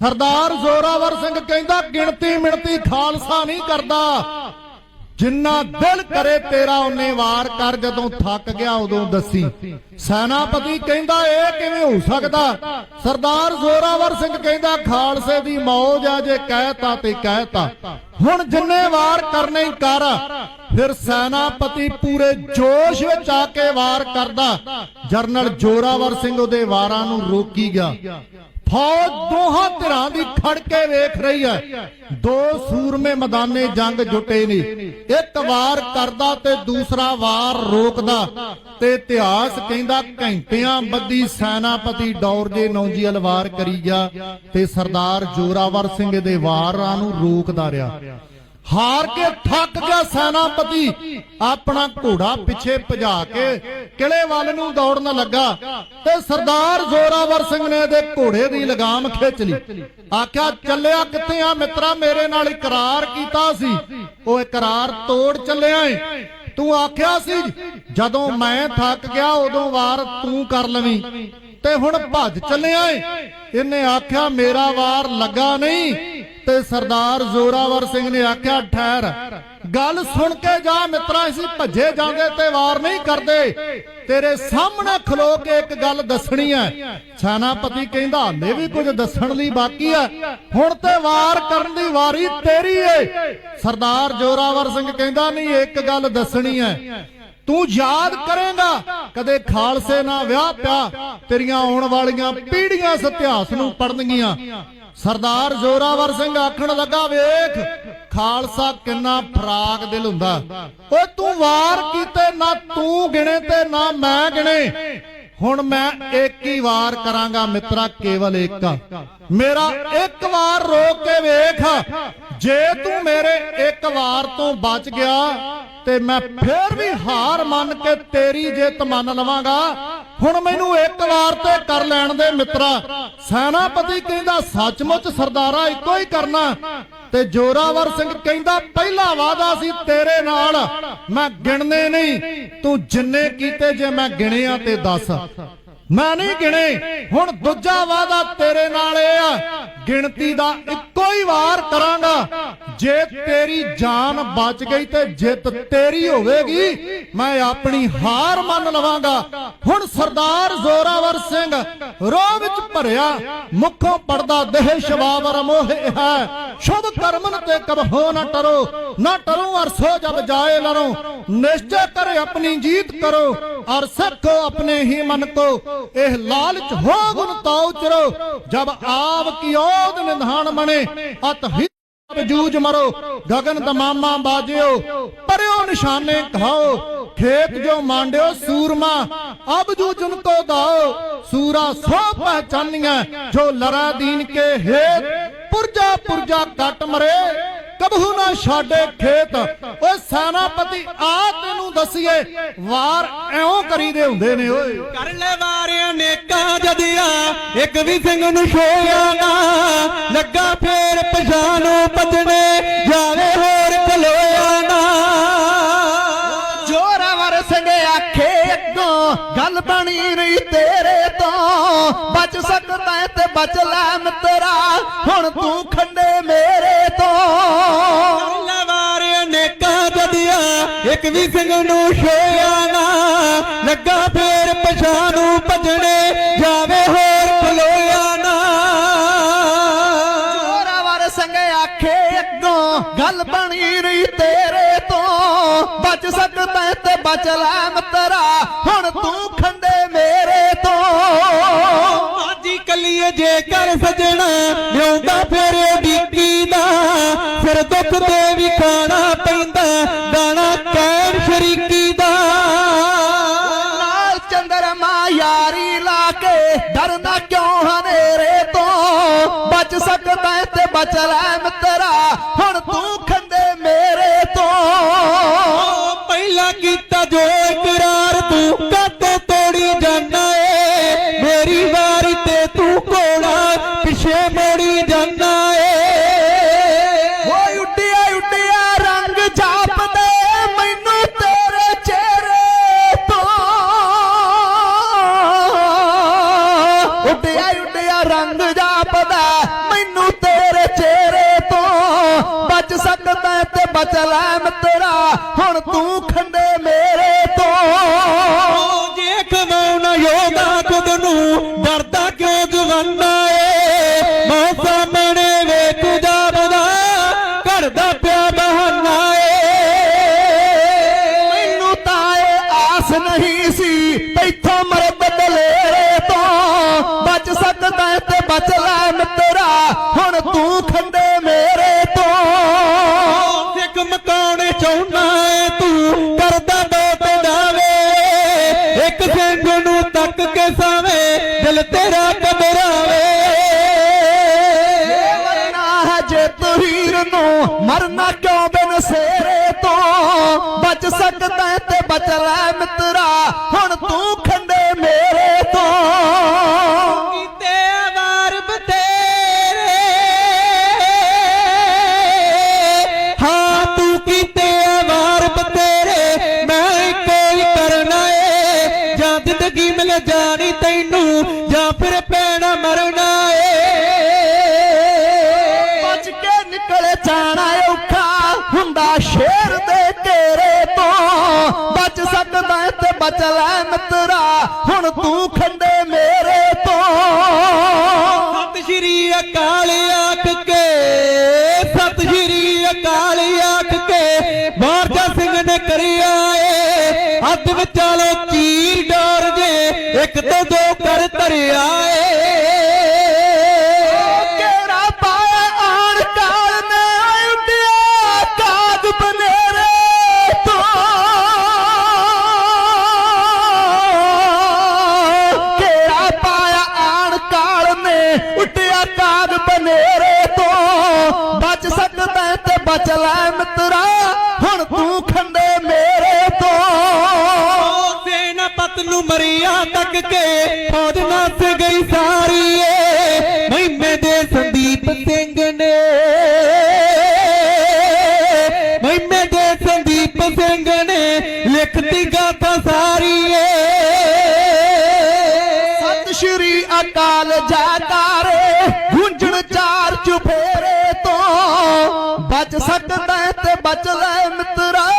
ਸਰਦਾਰ ਜ਼ੋਰਾਵਰ ਸਿੰਘ ਕਹਿੰਦਾ, ਗਿਣਤੀ ਮਿਣਤੀ ਖਾਲਸਾ ਨਹੀਂ ਕਰਦਾ। ਜਿੰਨਾ ਦਿਲ ਕਰੇ ਤੇਰਾ ਉਹਨੇ ਵਾਰ ਕਰ। ਜਦੋਂ ਥੱਕ ਗਿਆ, ਉਦੋਂ ਦੱਸੀ। ਸੈਨਾਪਤੀ ਕਹਿੰਦਾ, ਇਹ ਕਿਵੇਂ ਹੋ ਸਕਦਾ? ਸਰਦਾਰ ਜ਼ੋਰਾਵਰ ਸਿੰਘ ਕਹਿੰਦਾ, ਖਾਲਸੇ ਦੀ ਮੌਜ ਆ, ਜੇ ਕਹਿਤਾ ਤੇ ਕਹਿਤਾ। ਹੁਣ ਜਿੰਨੇ ਵਾਰ ਕਰਨੇ ਹੀ ਕਰ, ਫਿਰ ਸੈਨਾਪਤੀ ਪੂਰੇ ਜੋਸ਼ ਵਿੱਚ ਆ ਕੇ ਵਾਰ ਕਰਦਾ। ਜਰਨਲ ਜ਼ੋਰਾਵਰ ਸਿੰਘ ਉਹਦੇ ਵਾਰਾਂ ਨੂੰ ਰੋਕੀ ਗਿਆ। ਫੌਜ ਦੋਹਾਂ ਧਿਰਾਂ ਦੀ ਖੜ ਕੇ ਵੇਖ ਰਹੀ ਹੈ। ਦੋ ਸੂਰਮੇ ਮੈਦਾਨੇ ਜੰਗ ਜੁਟੇ ਨੇ ਇੱਕ ਵਾਰ ਕਰਦਾ ਤੇ ਦੂਸਰਾ ਵਾਰ ਰੋਕਦਾ। ਤੇ ਇਤਿਹਾਸ ਕਹਿੰਦਾ ਘੰਟਿਆਂ ਬੱਦੀ ਸੈਨਾਪਤੀ ਡੌਰ ਜੇ ਨੌਜੀਅਲ ਵਾਰ ਕਰੀ ਗਿਆ ਤੇ ਸਰਦਾਰ ਜੋਰਾਵਰ ਸਿੰਘ ਦੇ ਵਾਰਾਂ ਨੂੰ ਰੋਕਦਾ ਰਿਹਾ। ਹਾਰ ਕੇ ਥੱਕ ਗਿਆ ਸੈਨਾਪਤੀ। ਆਪਣਾ ਘੋੜਾ ਪਿੱਛੇ ਭਜਾ ਕੇ ਕਿਲੇ ਵੱਲ ਨੂੰ ਦੌੜਨ ਲੱਗਾ ਤੇ ਸਰਦਾਰ ਜ਼ੋਰਾਵਰ ਸਿੰਘ ਨੇ ਇਹਦੇ ਘੋੜੇ ਦੀ ਲਗਾਮ ਖਿੱਚ ਲਈ। ਆਖਿਆ, ਚੱਲਿਆ ਕਿੱਥੇ ਆ ਮਿੱਤਰਾ? ਮੇਰੇ ਨਾਲ ਇਕਰਾਰ ਕੀਤਾ ਸੀ। ਉਹ ਇਕਰਾਰ ਤੋੜ ਚੱਲਿਆ ਏ। ਤੂੰ ਆਖਿਆ ਸੀ, ਜਦੋਂ ਮੈਂ ਥੱਕ ਗਿਆ, ਉਦੋਂ ਵਾਰ ਤੂੰ ਕਰ ਲਵੀਂ। ਤੇ ਹੁਣ ਭੱਜ ਚੱਲਿਆ ਏ। ਇਹਨੇ ਆਖਿਆ, ਮੇਰਾ ਵਾਰ ਲੱਗਾ ਨਹੀਂ। ਤੇ ਸਰਦਾਰ ਜ਼ੋਰਾਵਰ ਸਿੰਘ ਨੇ ਆਖਿਆ, ਠਹਿਰ। ਗੱਲ ਸੁਣ ਕੇ ਜਾ ਮਿੱਤਰਾ, ਅਸੀਂ ਭੱਜੇ ਜਾਂਦੇ ਤੇ ਵਾਰ ਨਹੀਂ ਕਰਦੇ। ਤੇਰੇ ਸਾਹਮਣੇ ਖਲੋ ਕੇ ਇੱਕ ਗੱਲ ਦੱਸਣੀ ਹੈ। ਸੈਨਾਪਤੀ ਕਹਿੰਦਾ, ਹਲੇ ਵੀ ਕੁਝ ਦੱਸਣ ਲਈ ਬਾਕੀ ਹੈ। ਹੁਣ ਤੇ ਵਾਰ ਕਰਨ ਦੀ ਵਾਰੀ ਤੇਰੀ ਏ। ਸਰਦਾਰ ਜ਼ੋਰਾਵਰ ਸਿੰਘ ਕਹਿੰਦਾ, ਨਹੀਂ, ਇੱਕ ਗੱਲ ਦੱਸਣੀ ਹੈ। ਤੂੰ ਯਾਦ ਕਰੇਗਾ। ਕਦੇ ਖਾਲਸੇ ਨਾਲ ਵਿਆਹ ਪਿਆ। ਤੇਰੀਆਂ ਆਉਣ ਵਾਲੀਆਂ ਪੀੜ੍ਹੀਆਂ ਇਸ ਇਤਿਹਾਸ ਨੂੰ ਪੜਨਗੀਆਂ ਸਰਦਾਰ ਜ਼ੋਰਾਵਰ ਸਿੰਘ ਆਖਣ ਲੱਗਾ ਵੇਖ ਖਾਲਸਾ ਕਿੰਨਾ ਫਰਾਕ ਦਿਲ ਹੁੰਦਾ। ਓਏ ਤੂੰ ਵਾਰ ਕੀਤੇ ਨਾ ਤੂੰ ਗਿਣੇ ਤੇ ਨਾ ਮੈਂ ਗਿਣੇ। ਹੁਣ ਮੈਂ ਇੱਕ ਹੀ ਵਾਰ ਕਰਾਂਗਾ ਮਿੱਤਰਾ ਕੇਵਲ ਇੱਕ। ਮੇਰਾ ਇੱਕ ਵਾਰ ਰੋਕ ਕੇ ਵੇਖ। ਜੇ ਤੂੰ ਮੇਰੇ ਇੱਕ ਵਾਰ ਤੋਂ ਬਚ ਗਿਆ ਤੇ ਮੈਂ ਫੇਰ ਵੀ ਹਾਰ ਮੰਨ ਕੇ ਤੇਰੀ ਜਿੱਤ ਮੰਨ ਲਵਾਂਗਾ। ਹੁਣ ਮੈਨੂੰ ਇੱਕ ਵਾਰ ਤੇ ਕਰ ਲੈਣ ਦੇ ਮਿੱਤਰਾ, ਸੈਨਾਪਤੀ ਕਹਿੰਦਾ, ਸੱਚਮੁੱਚ ਸਰਦਾਰਾ, ਇੱਕੋ ਹੀ ਕਰਨਾ। ਤੇ ਜੋਰਾਵਰ ਸਿੰਘ ਕਹਿੰਦਾ, ਪਹਿਲਾ ਵਾਦਾ ਸੀ ਤੇਰੇ ਨਾਲ, ਮੈਂ ਗਿਣਨੇ ਨਹੀਂ। ਤੂੰ ਜਿੰਨੇ ਕੀਤੇ ਜੇ ਮੈਂ ਗਿਣਿਆ ਤੇ ਦੱਸ। ਮੈਂ ਨਹੀਂ ਗਿਣੇ। ਹੁਣ ਦੂਜਾ ਵਾਦਾ ਤੇਰੇ ਨਾਲ ਇਹ ਆ ਗਿਣਤੀ ਦਾ ਇੱਕੋ ਹੀ ਵਾਰ ਕਰਾਂਗਾ। ਜੇ ਤੇਰੀ ਜਾਨ ਬਚ ਗਈ ਤੇ ਜਿੱਤ ਤੇਰੀ ਹੋਵੇਗੀ, ਮੈਂ ਆਪਣੀ ਹਾਰ ਮੰਨ ਲਵਾਂਗਾ। ਹੁਣ ਸਰਦਾਰ ਜ਼ੋਰਾਵਰ ਸਿੰਘ ਰੋਹ ਵਿੱਚ ਭਰਿਆ, ਮੁਖੋਂ ਪੜਦਾ ਦੇਹ ਸ਼ਬਾਵਰ ਮੋਹ ਹੈ। ਸ਼ੁਭ ਕਰਮਨ ਤੇ ਕਬਹੋ ਨਾ ਟਰੋ ਨਾ ਟਰੋ ਅਰਸੋ ਜਬ ਜਾਏ ਲਰੋ। ਨਿਸ਼ਚੈ ਕਰੇ ਆਪਣੀ ਜੀਤ ਕਰੋ, ਅਰ ਸਿੱਖੋ ਆਪਣੇ ਹੀ ਮਨ ਕੋ। ਇਹ ਲਾਲਚ ਹੋ ਗੁਣ ਤਾਉ ਚਰੋ, ਜਬ ਆਪ ਕੀ ਔਦ ਨਿਧਾਨ ਬਣੇ। ਅਤ ਹੀ ਜੂਜ ਮਰੋ। ਗਗਨ ਦਮਾਮਾ ਬਾਜਿਓ। ਪਰਿਓ ਨਿਸ਼ਾਨੇ ਕਹਾਓ। ਖੇਤ ਜੋ ਮਾਂਡਿਓ, ਸੂਰਮਾ, ਅਬ ਜੂ ਜਨ ਕੋ ਦਾਓ। ਸੂਰਾ ਸੋ ਪਹਿਚਾਨੀਆਂ ਜੋ ਲਰਾ ਦੀਨ ਕੇ ਹੇਤ ਪੁਰਜਾ ਪੁਰਜਾ ਕੱਟ ਮਰੇ। ਕਬਹੂ ਨਾ ਛਾੜੇ ਖੇਤ। ਓਏ ਸੈਨਾਪਤੀ ਆ ਤੈਨੂੰ ਦਸੀਏ ਵਾਰ ਐਉਂ ਕਰੀਦੇ ਹੁੰਦੇ ਨੇ ਓਏ। ਕਰ ਲੈ ਵਾਰਿਆਂ ਨੇਕਾਂ ਜਦਿਆ ਇੱਕ ਵੀ ਸਿੰਘ ਨੂੰ ਛੋਇਆ ਨਾ। ਲੱਗਾ ਫੇਰ ਪਛਾਣੋ ਭਜਣੇ ਜਾਵੇ ਹੋਰ ਖਲੋਇਆ ਨਾ। ਜੋਰਾਵਰ ਸਿੰਘ ਆਖੇ ਅੱਗੋਂ ਗੱਲ ਬਣੀ ਨਹੀਂ ਤੇਰੇ ਤੋਂ। ਬਚ ਸਕਦਾ ਤੇ ਬਚ ਲੈ ਮਿੱਤਰਾ ਹੁਣ ਤੂੰ ਖੰਡੇ ਮੇਰੇ ਵੀ ਸਿੰਘ ਨੂੰ ਛੋਇਆ ਨਾ ਲੱਗਾ ਫੇਰ ਪਛਾਣੋ ਭਜਣੇ ਜਾਵੇ ਹੋਰ ਖਲੋਇਆ ਨਾ। ਜੋਰਾਵਰ ਸਿੰਘ ਆਖੇ ਅੱਗੋਂ ਗੱਲ ਬਣੀ ਨਹੀਂ ਤੇਰੇ ਤੋਂ। ਬਚ ਸਕਦਾ ਤੇ ਬਚ ਲੈ ਮਿੱਤਰਾ ਹੁਣ ਤੂੰ ਖੰਡੇ ਮੇਰੇ ਤੋਂ। ਮਾਜੀ ਕੱਲੀਏ ਜੇ ਕਰ ਸਜਣਾ ਲਿਆਉਂਦਾ ਫਿਰ ਡੀਕੀ ਦਾ। ਫਿਰ ਦੁੱਖ ਤੇ ਵੀ ਕੇ ਡਰਨਾ ਕਿਉਂ ਹਨੇਰੇ ਤੋਂ? ਬਚ ਸਕਦਾ ਤੇ ਬਚ ਲੈ ਮਿੱਤਰਾ, ਹੁਣ ਤੂੰ ਖੰਡੇ ਮੇਰੇ ਤੋਂ। ਪਹਿਲਾਂ ਕੀਤਾ ਜੋ ਬਚ ਲੈ ਮਿੱਤਰਾ ਹੁਣ ਤੂੰ ਖੰਡੇ ਮੇਰੇ ਤੋਂ। ਜੇ ਕਮਾਉਣਾ ਯੋਗਾ ਖੁਦ ਨੂੰ ਡਰਦਾ ਕਿਉਂ ਜਵਾਨਾ ਏ? ਮਾਂ ਸਾਹਮਣੇ ਵੇਖ ਜਾਵਦਾ ਕਰਦਾ ਪਿਆ ਬਹਾਨਾ ਏ। ਮੈਨੂੰ ਤਾਂ ਇਹ ਆਸ ਨਹੀਂ ਬਚ ਸਕਦਾ ਤੇ ਬਚ ਲੈ ਮਿੱਤਰਾ ਹੁਣ ਤੂੰ ਖੰਡੇ ਮੇਰੇ ਤੋਂ। ਕੀਤੇ ਵਾਰ ਬਤੇਰੇ ਹਾਂ ਤੂੰ ਕੀਤੇ ਹੈ ਤੇ ਮਿੱਤਰਾ, ਹੁਣ ਤੂੰ ਖੰਡੇ ਮੇਰੇ ਤੋਂ। ਸਤਿ ਸ਼੍ਰੀ ਅਕਾਲ ਆਖ ਕੇ, ਸਤਿ ਸ਼੍ਰੀ ਅਕਾਲ ਆਖ ਕੇ, ਬਾਰਜਾ ਸਿੰਘ ਨੇ ਕਰਿਆ ਏ। ਹੱਥ ਵਿਚਾਲੋ ਚੀਰ ਡੋਰ ਜੇ, ਇੱਕ ਤੋਂ ਦੋ ਕਰ ਧਰਿਆ ਸਕਦਾ ਤੇ ਬਚ ਲੈ ਮਿੱਤਰਾ ਹੁਣ ਤੂੰ ਖੰਡੇ ਮੇਰੇ ਤੋਂ। ਸੈਨਾਪਤ ਨੂੰ ਮਰਿਆ ਤੱਕ ਕੇ, ਫੌਜ ਨੱਸ ਗਈ ਸਾਰੀ ਏ। ਬਚ ਸਕਦਾ ਤੇ ਬਚਦਾ ਲੈ ਮਿੱਤਰਾ।